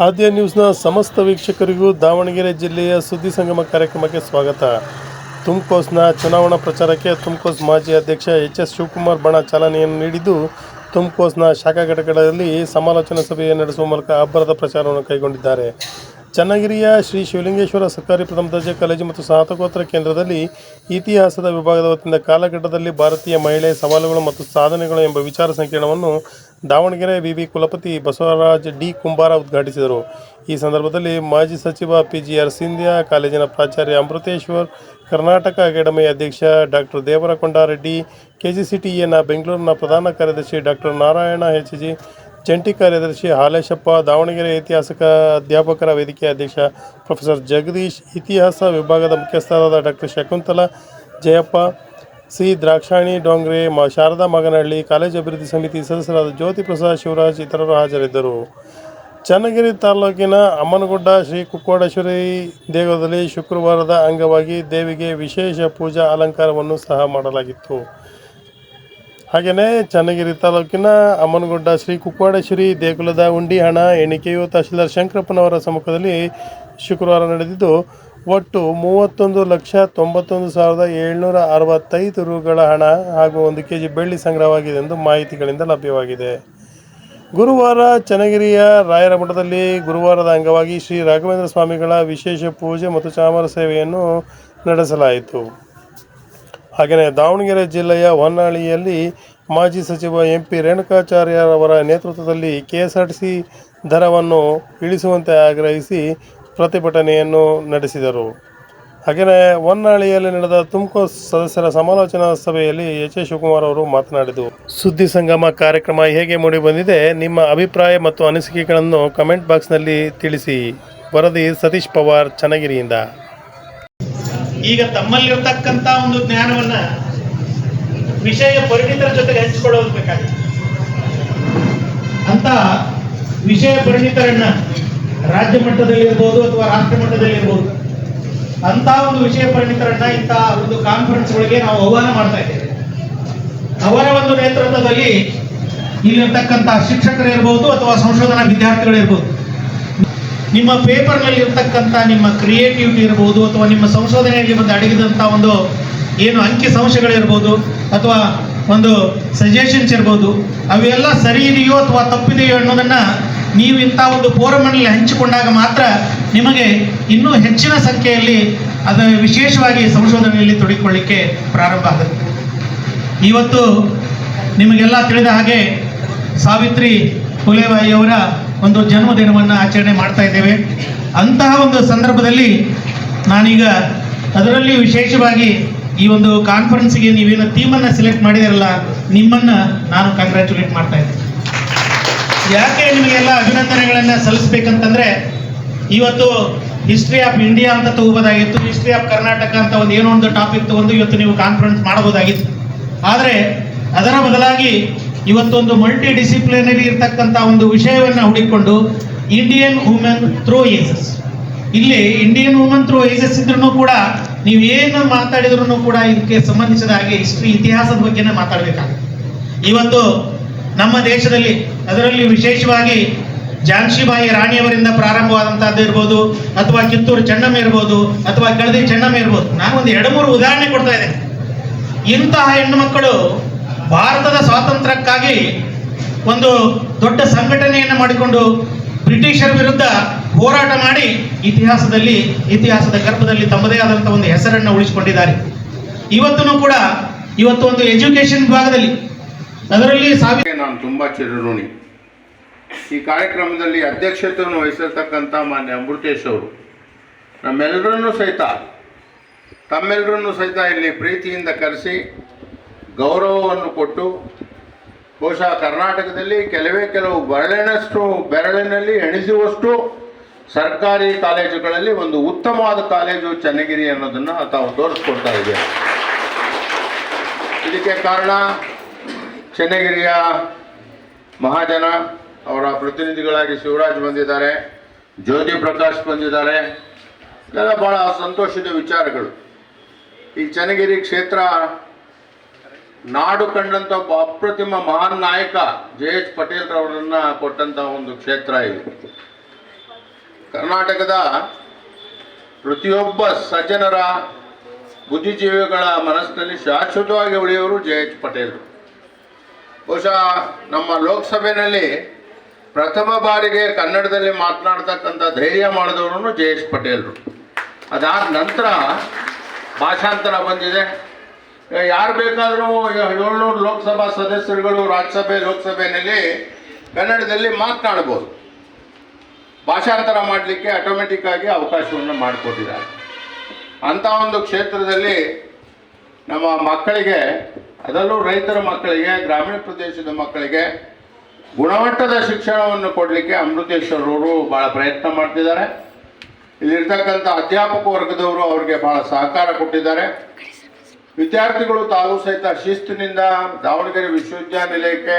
ಆದ್ಯ ನ್ಯೂಸ್ನ ಸಮಸ್ತ ವೀಕ್ಷಕರಿಗೂ ದಾವಣಗೆರೆ ಜಿಲ್ಲೆಯ ಸುದ್ದಿ ಸಂಗಮ ಕಾರ್ಯಕ್ರಮಕ್ಕೆ ಸ್ವಾಗತ. ತುಮಕೋಸ್ನ ಚುನಾವಣಾ ಪ್ರಚಾರಕ್ಕೆ ತುಮಕೋಸ್ ಮಾಜಿ ಅಧ್ಯಕ್ಷ ಎಚ್ ಎಸ್ ಶಿವಕುಮಾರ್ ಬಣ ಚಾಲನೆಯನ್ನು ನೀಡಿದ್ದು, ತುಮಕೋಸ್ನ ಶಾಖಾ ಘಟಕಗಳಲ್ಲಿ ಸಮಾಲೋಚನಾ ಸಭೆಯನ್ನು ನಡೆಸುವ ಮೂಲಕ ಅಬ್ಬರದ ಪ್ರಚಾರವನ್ನು ಕೈಗೊಂಡಿದ್ದಾರೆ. ಚನ್ನಗಿರಿಯ ಶ್ರೀ ಶಿವಲಿಂಗೇಶ್ವರ ಸರ್ಕಾರಿ ಪ್ರಥಮ ದರ್ಜೆ ಕಾಲೇಜು ಮತ್ತು ಸ್ನಾತಕೋತ್ತರ ಕೇಂದ್ರದಲ್ಲಿ ಇತಿಹಾಸದ ವಿಭಾಗದ ವತಿಯಿಂದ ಕಾಲಘಟ್ಟದಲ್ಲಿ ಭಾರತೀಯ ಮಹಿಳೆ ಸವಾಲುಗಳು ಮತ್ತು ಸಾಧನೆಗಳು ಎಂಬ ವಿಚಾರ ಸಂಕಿರಣವನ್ನು ದಾವಣಗೆರೆ ವಿವಿ ಕುಲಪತಿ ಬಸವರಾಜ್ ಡಿ ಕುಂಬಾರ ಉದ್ಘಾಟಿಸಿದರು. ಈ ಸಂದರ್ಭದಲ್ಲಿ ಮಾಜಿ ಸಚಿವ ಪಿ ಜಿ ಆರ್ ಸಿಂಧ್ಯಾ, ಕಾಲೇಜಿನ ಪ್ರಾಚಾರ್ಯ ಅಮೃತೇಶ್ವರ್, ಕರ್ನಾಟಕ ಅಕಾಡೆಮಿ ಅಧ್ಯಕ್ಷ ಡಾಕ್ಟರ್ ದೇವರಕೊಂಡಾರೆಡ್ಡಿ, ಕೆಜಿಸಿಟಿಎನ ಬೆಂಗಳೂರಿನ ಪ್ರಧಾನ ಕಾರ್ಯದರ್ಶಿ ಡಾಕ್ಟರ್ ನಾರಾಯಣ ಎಚ್ ಜಿ ಜಂಟಿ ಕಾರ್ಯದರ್ಶಿ ಹಾಲೇಶಪ್ಪ, ದಾವಣಗೆರೆ ಐತಿಹಾಸಿಕ ಅಧ್ಯಾಪಕರ ವೇದಿಕೆ ಅಧ್ಯಕ್ಷ ಪ್ರೊಫೆಸರ್ ಜಗದೀಶ್, ಇತಿಹಾಸ ವಿಭಾಗದ ಮುಖ್ಯಸ್ಥರಾದ ಡಾಕ್ಟರ್ ಶಕುಂತಲಾ, ಜಯಪ್ಪ, ಸಿ ದ್ರಾಕ್ಷಾಣಿ, ಡೋಂಗ್ರೆ, ಮ ಶಾರದಾ ಮಗನಹಳ್ಳಿ, ಕಾಲೇಜು ಅಭಿವೃದ್ಧಿ ಸಮಿತಿ ಸದಸ್ಯರಾದ ಜ್ಯೋತಿ ಪ್ರಸಾದ್ ಶಿವರಾಜ್ ಇತರರು ಹಾಜರಿದ್ದರು. ಚನ್ನಗಿರಿ ತಾಲೂಕಿನ ಅಮ್ಮನಗುಡ್ಡ ಶ್ರೀ ಕುಕ್ಕೋಡೇಶ್ವರಿ ದೇಗುಲದಲ್ಲಿ ಶುಕ್ರವಾರದ ಅಂಗವಾಗಿ ದೇವಿಗೆ ವಿಶೇಷ ಪೂಜಾ ಅಲಂಕಾರವನ್ನು ಸಹ ಮಾಡಲಾಗಿತ್ತು. ಹಾಗೆಯೇ ಚನ್ನಗಿರಿ ತಾಲೂಕಿನ ಅಮ್ಮನಗುಡ್ಡ ಶ್ರೀ ಕುಕ್ವಾಡೇಶ್ವರಿ ದೇಗುಲದ ಉಂಡಿ ಹಣ ಎಣಿಕೆಯು ತಹಶೀಲ್ದಾರ್ ಶಂಕರಪ್ಪನವರ ಸಮ್ಮುಖದಲ್ಲಿ ಶುಕ್ರವಾರ ನಡೆದಿದ್ದು, ಒಟ್ಟು ಮೂವತ್ತೊಂದು ಲಕ್ಷ ತೊಂಬತ್ತೊಂದು ಸಾವಿರದ ಏಳ್ನೂರ ಅರವತ್ತೈದು ರುಗಳ ಹಣ ಹಾಗೂ ಒಂದು ಕೆ ಜಿ ಬೆಳ್ಳಿ ಸಂಗ್ರಹವಾಗಿದೆ ಎಂದು ಮಾಹಿತಿಗಳಿಂದ ಲಭ್ಯವಾಗಿದೆ. ಗುರುವಾರ ಚನ್ನಗಿರಿಯ ರಾಯರ ಮಠದಲ್ಲಿ ಗುರುವಾರದ ಅಂಗವಾಗಿ ಶ್ರೀ ರಾಘವೇಂದ್ರ ಸ್ವಾಮಿಗಳ ವಿಶೇಷ ಪೂಜೆ ಮತ್ತು ಚಾಮರ ಸೇವೆಯನ್ನು ನಡೆಸಲಾಯಿತು. ಹಾಗೆಯೇ ದಾವಣಗೆರೆ ಜಿಲ್ಲೆಯ ಹೊನ್ನಾಳಿಯಲ್ಲಿ ಮಾಜಿ ಸಚಿವ ಎಂ ಪಿ ರೇಣುಕಾಚಾರ್ಯರವರ ನೇತೃತ್ವದಲ್ಲಿ K S R T C ದರವನ್ನು ಇಳಿಸುವಂತೆ ಆಗ್ರಹಿಸಿ ಪ್ರತಿಭಟನೆಯನ್ನು ನಡೆಸಿದರು. ಹಾಗೆಯೇ ಹೊನ್ನಾಳಿಯಲ್ಲಿ ನಡೆದ ತುಮಕೂರು ಸದಸ್ಯರ ಸಮಾಲೋಚನಾ ಸಭೆಯಲ್ಲಿ ಎಚ್ ಎ ಶಿವಕುಮಾರ್ ಅವರು ಮಾತನಾಡಿದರು. ಸುದ್ದಿ ಸಂಗಮ ಕಾರ್ಯಕ್ರಮ ಹೇಗೆ ಮೂಡಿಬಂದಿದೆ ನಿಮ್ಮ ಅಭಿಪ್ರಾಯ ಮತ್ತು ಅನಿಸಿಕೆಗಳನ್ನು ಕಮೆಂಟ್ ಬಾಕ್ಸ್ನಲ್ಲಿ ತಿಳಿಸಿ. ವರದಿ ಸತೀಶ್ ಪವಾರ್, ಚನ್ನಗಿರಿಯಿಂದ. ಈಗ ತಮ್ಮಲ್ಲಿರ್ತಕ್ಕಂಥ ಒಂದು ಜ್ಞಾನವನ್ನ ವಿಷಯ ಪರಿಣಿತರ ಜೊತೆಗೆ ಹಂಚಿಕೊಳ್ಳೋದು ಬೇಕಾಗಿದೆ ಅಂತ ವಿಷಯ ಪರಿಣಿತರನ್ನ ರಾಜ್ಯ ಮಟ್ಟದಲ್ಲಿ ಇರ್ಬೋದು ಅಥವಾ ರಾಷ್ಟ್ರ ಮಟ್ಟದಲ್ಲಿ ಇರ್ಬೋದು, ಅಂತ ಒಂದು ವಿಷಯ ಪರಿಣಿತರನ್ನ ಇಂಥ ಒಂದು ಕಾನ್ಫರೆನ್ಸ್ಗಳಿಗೆ ನಾವು ಆಹ್ವಾನ ಮಾಡ್ತಾ ಇದ್ದೇವೆ. ಅವರ ಒಂದು ನೇತೃತ್ವದಲ್ಲಿ ಇಲ್ಲಿರ್ತಕ್ಕಂಥ ಶಿಕ್ಷಕರು ಇರ್ಬೋದು ಅಥವಾ ಸಂಶೋಧನಾ ವಿದ್ಯಾರ್ಥಿಗಳಿರ್ಬೋದು ನಿಮ್ಮ ಪೇಪರ್ನಲ್ಲಿ ಇರ್ತಕ್ಕಂಥ ನಿಮ್ಮ ಕ್ರಿಯೇಟಿವಿಟಿ ಇರ್ಬೋದು ಅಥವಾ ನಿಮ್ಮ ಸಂಶೋಧನೆಯಲ್ಲಿ ಬಂದು ಅಡಗಿದಂಥ ಒಂದು ಏನು ಅಂಕಿ ಸಂಶಯಗಳಿರ್ಬೋದು ಅಥವಾ ಒಂದು ಸಜೆಷನ್ಸ್ ಇರ್ಬೋದು, ಅವೆಲ್ಲ ಸರಿ ಇದೆಯೋ ಅಥವಾ ತಪ್ಪಿದೆಯೋ ಅನ್ನೋದನ್ನ ನೀವು ಇಂಥ ಒಂದು ಫೋರಮ್ನಲ್ಲಿ ಹಂಚಿಕೊಂಡಾಗ ಮಾತ್ರ ನಿಮಗೆ ಇನ್ನೂ ಹೆಚ್ಚಿನ ಸಂಖ್ಯೆಯಲ್ಲಿ ಅದು ವಿಶೇಷವಾಗಿ ಸಂಶೋಧನೆಯಲ್ಲಿ ತೊಡಗಿಕೊಳ್ಳಿಕ್ಕೆ ಪ್ರಾರಂಭ ಆಗುತ್ತೆ. ಇವತ್ತು ನಿಮಗೆಲ್ಲ ತಿಳಿದ ಹಾಗೆ ಸಾವಿತ್ರಿ ಫುಲೆಬಾಯಿಯವರ ಒಂದು ಜನ್ಮದಿನವನ್ನು ಆಚರಣೆ ಮಾಡ್ತಾ ಇದ್ದೇವೆ. ಅಂತಹ ಒಂದು ಸಂದರ್ಭದಲ್ಲಿ ನಾನೀಗ ಅದರಲ್ಲಿ ವಿಶೇಷವಾಗಿ ಈ ಒಂದು ಕಾನ್ಫರೆನ್ಸ್ಗೆ ನೀವೇನು ಥೀಮನ್ನು ಸೆಲೆಕ್ಟ್ ಮಾಡಿದಿರಲ್ಲ, ನಿಮ್ಮನ್ನು ನಾನು ಕಂಗ್ರ್ಯಾಚುಲೇಟ್ ಮಾಡ್ತಾ ಇದ್ದೀನಿ. ಯಾಕೆ ನಿಮಗೆಲ್ಲ ಅಭಿನಂದನೆಗಳನ್ನು ಸಲ್ಲಿಸ್ಬೇಕಂತಂದ್ರೆ, ಇವತ್ತು ಹಿಸ್ಟ್ರಿ ಆಫ್ ಇಂಡಿಯಾ ಅಂತ ತಗೋಬೋದಾಗಿತ್ತು ಹಿಸ್ಟ್ರಿ ಆಫ್ ಕರ್ನಾಟಕ ಅಂತ ಒಂದು ಏನೋ ಒಂದು ಟಾಪಿಕ್ ತಗೊಂಡು ಇವತ್ತು ನೀವು ಕಾನ್ಫರೆನ್ಸ್ ಮಾಡಬಹುದಾಗಿತ್ತು. ಆದರೆ ಅದರ ಬದಲಾಗಿ ಇವತ್ತೊಂದು ಮಲ್ಟಿ ಡಿಸಿಪ್ಲಿನರಿ ಇರ್ತಕ್ಕಂಥ ಒಂದು ವಿಷಯವನ್ನು ಹುಡುಕಿಕೊಂಡು ಇಂಡಿಯನ್ ವುಮೆನ್ ಥ್ರೋ ಏಸಸ್ ಇಲ್ಲಿ ಇಂಡಿಯನ್ ವುಮೆನ್ ಥ್ರೋ ಏಸಸ್ ಇದ್ರೂ ಕೂಡ ನೀವು ಏನು ಮಾತಾಡಿದ್ರು ಕೂಡ ಇದಕ್ಕೆ ಸಂಬಂಧಿಸಿದ ಹಾಗೆ ಹಿಸ್ಟ್ರಿ ಇತಿಹಾಸದ ಬಗ್ಗೆನೇ ಮಾತಾಡಬೇಕಾಗುತ್ತೆ. ಇವತ್ತು ನಮ್ಮ ದೇಶದಲ್ಲಿ ಅದರಲ್ಲಿ ವಿಶೇಷವಾಗಿ ಝಾನ್ಸಿಬಾಯಿ ರಾಣಿಯವರಿಂದ ಪ್ರಾರಂಭವಾದಂತಹದ್ದು ಇರ್ಬೋದು, ಅಥವಾ ಕಿತ್ತೂರು ಚೆನ್ನಮ್ಮ ಇರ್ಬೋದು, ಅಥವಾ ಕೆಳದಿ ಚೆನ್ನಮ್ಮ ಇರ್ಬೋದು. ನಾನು ಒಂದು ಎರಡು ಮೂರು ಉದಾಹರಣೆ ಕೊಡ್ತಾ ಇದ್ದೇನೆ. ಇಂತಹ ಹೆಣ್ಣು ಮಕ್ಕಳು ಭಾರತದ ಸ್ವಾತಂತ್ರ್ಯಕ್ಕಾಗಿ ಒಂದು ದೊಡ್ಡ ಸಂಘಟನೆಯನ್ನು ಮಾಡಿಕೊಂಡು ಬ್ರಿಟಿಷರ ವಿರುದ್ಧ ಹೋರಾಟ ಮಾಡಿ ಇತಿಹಾಸದಲ್ಲಿ, ಇತಿಹಾಸದ ಗರ್ಭದಲ್ಲಿ ತಮ್ಮದೇ ಆದಂಥ ಒಂದು ಹೆಸರನ್ನು ಉಳಿಸಿಕೊಂಡಿದ್ದಾರೆ. ಇವತ್ತೂ ಕೂಡ ಇವತ್ತು ಒಂದು ಎಜುಕೇಶನ್ ವಿಭಾಗದಲ್ಲಿ ಅದರಲ್ಲಿ ಸಾವಿರ ನಾನು ತುಂಬ ಚಿರಋಣಿ. ಈ ಕಾರ್ಯಕ್ರಮದಲ್ಲಿ ಅಧ್ಯಕ್ಷತೆಯನ್ನು ವಹಿಸಿರ್ತಕ್ಕಂಥ ಮಾನ್ಯ ಅಮೃತೇಶ್ ಅವರು. ನಮ್ಮೆಲ್ಲರನ್ನೂ ಸಹಿತ, ತಮ್ಮೆಲ್ಲರನ್ನೂ ಸಹಿತ ಇಲ್ಲಿ ಪ್ರೀತಿಯಿಂದ ಕರೆಸಿ ಗೌರವವನ್ನು ಕೊಟ್ಟು ಬಹುಶಃ ಕರ್ನಾಟಕದಲ್ಲಿ ಕೆಲವೇ ಕೆಲವು ಬೆರಳಿನಷ್ಟು ಬೆರಳಿನಲ್ಲಿ ಎಣಿಸುವಷ್ಟು ಸರ್ಕಾರಿ ಕಾಲೇಜುಗಳಲ್ಲಿ ಒಂದು ಉತ್ತಮವಾದ ಕಾಲೇಜು ಚನ್ನಗಿರಿ ಅನ್ನೋದನ್ನು ತಾವು ತೋರಿಸ್ಕೊಡ್ತಾ ಇದೆ ಇದಕ್ಕೆ ಕಾರಣ ಚನ್ನಗಿರಿಯ ಮಹಾಜನ ಅವರ ಪ್ರತಿನಿಧಿಗಳಾಗಿ ಶಿವರಾಜ್ ಬಂದಿದ್ದಾರೆ, ಜ್ಯೋತಿ ಪ್ರಕಾಶ್ ಬಂದಿದ್ದಾರೆ. ಇದೆಲ್ಲ ಬಹಳ ಸಂತೋಷದ ವಿಚಾರಗಳು. ಈ ಚನ್ನಗಿರಿ ಕ್ಷೇತ್ರ ನಾಡು ಕಂಡಂಥ ಒಬ್ಬ ಅಪ್ರತಿಮ ಮಹಾನ್ ನಾಯಕ ಜೆ ಎಚ್ ಪಟೇಲ್ ರವರನ್ನ ಕೊಟ್ಟಂತ ಒಂದು ಕ್ಷೇತ್ರ ಇದು. ಕರ್ನಾಟಕದ ಪ್ರತಿಯೊಬ್ಬ ಸಜ್ಜನರ ಬುದ್ಧಿಜೀವಿಗಳ ಮನಸ್ಸಿನಲ್ಲಿ ಶಾಶ್ವತವಾಗಿ ಉಳಿಯೋರು ಜೆ ಎಚ್ ಪಟೇಲ್. ಬಹುಶಃ ನಮ್ಮ ಲೋಕಸಭೆಯಲ್ಲಿ ಪ್ರಥಮ ಬಾರಿಗೆ ಕನ್ನಡದಲ್ಲಿ ಮಾತನಾಡ್ತಕ್ಕಂಥ ಧೈರ್ಯ ಮಾಡಿದವರು ಜೆ ಎಚ್ ಪಟೇಲ್ರು. ಅದಾದ ನಂತರ ಭಾಷಾಂತರ ಬಂದಿದೆ. ಯಾರು ಬೇಕಾದರೂ ಏಳ್ನೂರು ಲೋಕಸಭಾ ಸದಸ್ಯರುಗಳು ರಾಜ್ಯಸಭೆ ಲೋಕಸಭೆಯಲ್ಲಿ ಕನ್ನಡದಲ್ಲಿ ಮಾತನಾಡ್ಬೋದು. ಭಾಷಾಂತರ ಮಾಡಲಿಕ್ಕೆ ಆಟೋಮೆಟಿಕ್ ಆಗಿ ಅವಕಾಶವನ್ನು ಮಾಡಿಕೊಟ್ಟಿದ್ದಾರೆ. ಅಂಥ ಒಂದು ಕ್ಷೇತ್ರದಲ್ಲಿ ನಮ್ಮ ಮಕ್ಕಳಿಗೆ, ಅದರಲ್ಲೂ ರೈತರ ಮಕ್ಕಳಿಗೆ, ಗ್ರಾಮೀಣ ಪ್ರದೇಶದ ಮಕ್ಕಳಿಗೆ ಗುಣಮಟ್ಟದ ಶಿಕ್ಷಣವನ್ನು ಕೊಡಲಿಕ್ಕೆ ಅಮೃತೇಶ್ವರವರು ಭಾಳ ಪ್ರಯತ್ನ ಮಾಡ್ತಿದ್ದಾರೆ. ಇಲ್ಲಿರ್ತಕ್ಕಂಥ ಅಧ್ಯಾಪಕ ವರ್ಗದವರು ಅವರಿಗೆ ಬಹಳ ಸಹಕಾರ ಕೊಟ್ಟಿದ್ದಾರೆ. ವಿದ್ಯಾರ್ಥಿಗಳು ತಾವು ಸಹಿತ ಶಿಸ್ತಿನಿಂದ ದಾವಣಗೆರೆ ವಿಶ್ವವಿದ್ಯಾನಿಲಯಕ್ಕೆ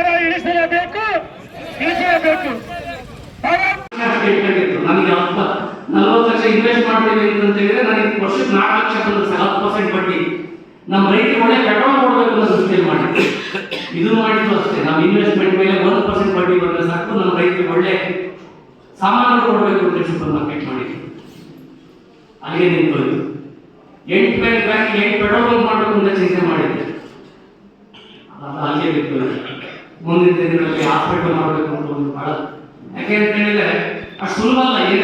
ದರ ಇಳಿಸಲೇಬೇಕು ಇಳಿಸಲೇಬೇಕು ಇನ್ವೆಸ್ಟ್ ಮಾಡ್ತೀನಿ ಅಂತ ಹೇಳಿದ್ರೆ ನನಗೆ ವರ್ಷಕ್ಕೆ ನಾಲ್ಕು ಲಕ್ಷ ಹತ್ತು ಪರ್ಸೆಂಟ್ ಬಡ್ಡಿ. ನಮ್ಮ ರೈತರಿಗೆ ಒಳ್ಳೆ ಪೆಟ್ರೋಲ್ ಕೊಡಬೇಕು ಅನ್ನೋ ದೃಷ್ಟಿಯಲ್ಲಿ ಮಾಡಿ ಇದು ಮಾಡಿದ್ರು ಅಷ್ಟೇ. ನಾವು ಇನ್ವೆಸ್ಟ್ಮೆಂಟ್ ಮೇಲೆ ಒಂದು ಪರ್ಸೆಂಟ್ ಬಡ್ಡಿ ಬಂದರೆ ಸಾಕು. ನಮ್ಮ ರೈತರಿಗೆ ಒಳ್ಳೆ ಸಾಮಾನು ಕೊಡಬೇಕು ಅಂತ ಸೂಪರ್ ಮಾರ್ಕೆಟ್ ಮಾಡಿದ್ರು. ಅಲ್ಲಿಗೆ ನಿಂತು ಎಂಟು ಬ್ಯಾಂಕ್ ಎಂಟು ಪೆಟ್ರೋಲ್ ಬಂಕ್ ಮಾಡಬೇಕು ಅಂತ ಚಿಂತೆ ಮಾಡಿದ್ದೆ ಅದು ಅಲ್ಲಿಗೆ ಬಿಟ್ಟು ಮುಂದಿನ ದಿನಗಳಲ್ಲಿ ಹಾಸ್ಪಿಟಲ್ ಮಾಡಬೇಕು ಅಂತ ಒಂದು ಬಹಳ ಯಾಕೆ ಅಂತ ಹೇಳಿದ್ರೆ ಅಷ್ಟು ಸುಲಭ ಅಲ್ಲ. ಏನೇ